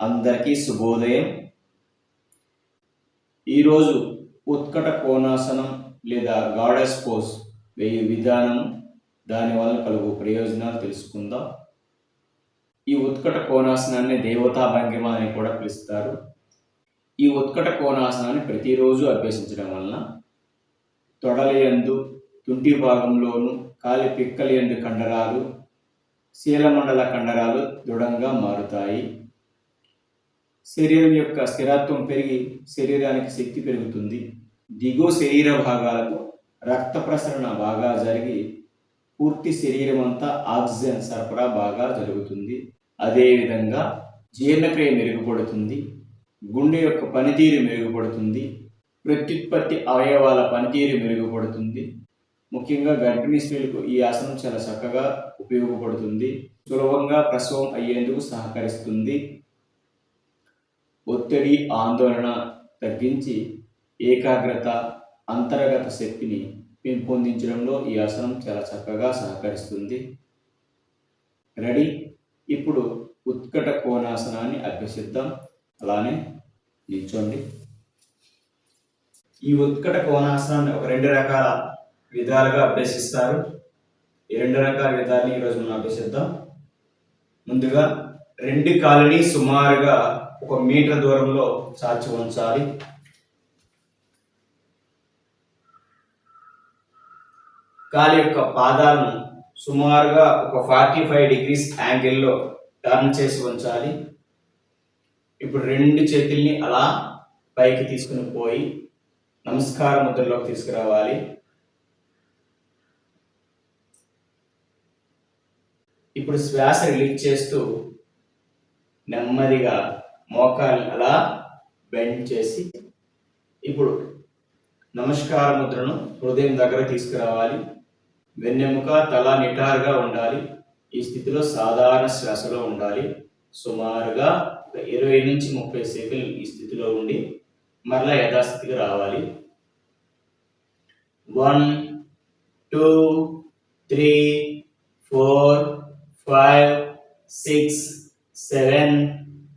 అందరికీ శుభోదయం. ఈరోజు ఉత్కట కోణాసనం లేదా గాడెస్ పోజ్ వేయు విధానం దానివల్ల కలుగు ప్రయోజనాలు తెలుసుకుందాం. ఈ ఉత్కట కోణాసనాన్ని దేవతా భంగిమ అని కూడా పిలుస్తారు. ఈ ఉత్కట కోణాసనాన్ని ప్రతిరోజు అభ్యసించడం వలన తొడలయందు తుంటి భాగంలోను కాలి పిక్కలయందు కండరాలు శీలమండల కండరాలు దృఢంగా మారుతాయి. శరీరం యొక్క స్థిరత్వం పెరిగి శరీరానికి శక్తి పెరుగుతుంది. దిగువ శరీర భాగాలకు రక్త ప్రసరణ బాగా జరిగి పూర్తి శరీరం అంతా ఆక్సిజన్ సరఫరా బాగా జరుగుతుంది. అదేవిధంగా జీర్ణక్రియ మెరుగుపడుతుంది. గుండె యొక్క పనితీరు మెరుగుపడుతుంది. ప్రత్యుత్పత్తి అవయవాల పనితీరు మెరుగుపడుతుంది. ముఖ్యంగా గర్భిణీ స్త్రీలకు ఈ ఆసనం చాలా చక్కగా ఉపయోగపడుతుంది. సులభంగా ప్రసవం అయ్యేందుకు సహకరిస్తుంది. ఒత్తిడి ఆందోళన తగ్గించి ఏకాగ్రత అంతర్గత శక్తిని పెంపొందించడంలో ఈ ఆసనం చాలా చక్కగా సహకరిస్తుంది. రెడీ? ఇప్పుడు ఉత్కట కోణాసనాన్ని అభ్యసిద్దాం. అలానే నిల్చోండి. ఈ ఉత్కట కోణాసనాన్ని ఒక రెండు రకాల విధాలుగా అభ్యసిస్తారు. ఈ రెండు రకాల విధాలని ఈరోజు మనం అభ్యసిద్దాం. ముందుగా రెండు కాలిని సుమారుగా ఒక మీటర్ దూరంలో చాచి ఉంచాలి. కాలి యొక్క పాదాలను సుమారుగా ఒక ఫార్టీ ఫైవ్ డిగ్రీస్ యాంగిల్లో టర్న్ చేసి ఉంచాలి. ఇప్పుడు రెండు చేతుల్ని అలా పైకి తీసుకుని పోయి నమస్కార ముద్రలోకి తీసుకురావాలి. ఇప్పుడు శ్వాస రిలీజ్ చేస్తూ నెమ్మదిగా మోకాల్ని అలా బెండ్ చేసి ఇప్పుడు నమస్కార ముద్రను హృదయం దగ్గర తీసుకురావాలి. వెన్నెముక తల నిటారుగా ఉండాలి. ఈ స్థితిలో సాధారణ శ్వాసలో ఉండాలి. సుమారుగా ఒక ఇరవై నుంచి ముప్పై సెకండ్లు ఈ స్థితిలో ఉండి మరలా యథాస్థితికి రావాలి. One two three four five six seven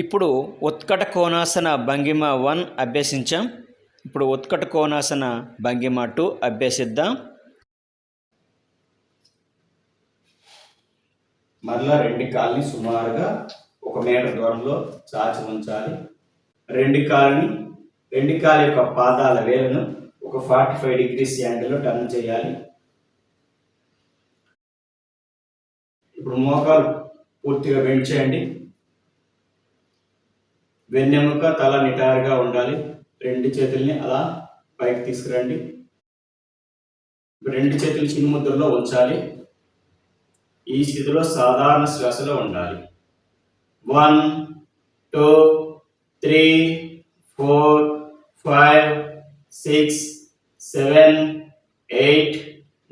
ఇప్పుడు ఉత్కట కోణాసన భంగిమ వన్ అభ్యసించాం. ఇప్పుడు ఉత్కట కోణాసన భంగిమ టూ అభ్యసిద్దాం. మరలా రెండు కాళ్ళని సుమారుగా ఒక మీటర్ దూరంలో చాచి ఉంచాలి. రెండు కాళ్ళని రెండు కాళ్ళ యొక్క పాదాల వేలను ఒక ఫార్టీ ఫైవ్ డిగ్రీస్ యాంగిల్లో టర్న్ చేయాలి. ఇప్పుడు మోకాలు పూర్తిగా బెండ్ చేయండి. వెన్నెముక తల నిటారుగా ఉండాలి. రెండు చేతుల్ని అలా పైకి తీసుకురండి. రెండు చేతులు చిన్న ముద్రలో ఉంచాలి. ఈ స్థితిలో సాధారణ శ్వాసలో ఉండాలి. One two three four five six seven eight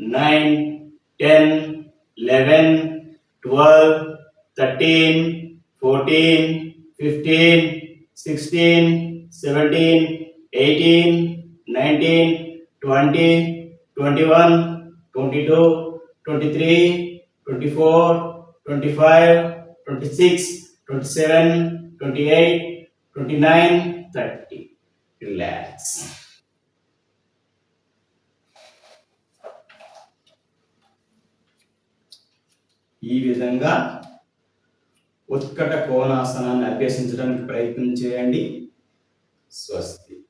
nine ten eleven twelve thirteen fourteen fifteen sixteen seventeen eighteen nineteen twenty twenty one twenty two twenty three twenty four twenty five twenty six twenty seven twenty eight twenty nine thirty relax ఈ విధంగా ఉత్కట కోణాసనాన్ని అభ్యసించడానికి ప్రయత్నం చేయండి. స్వస్తి.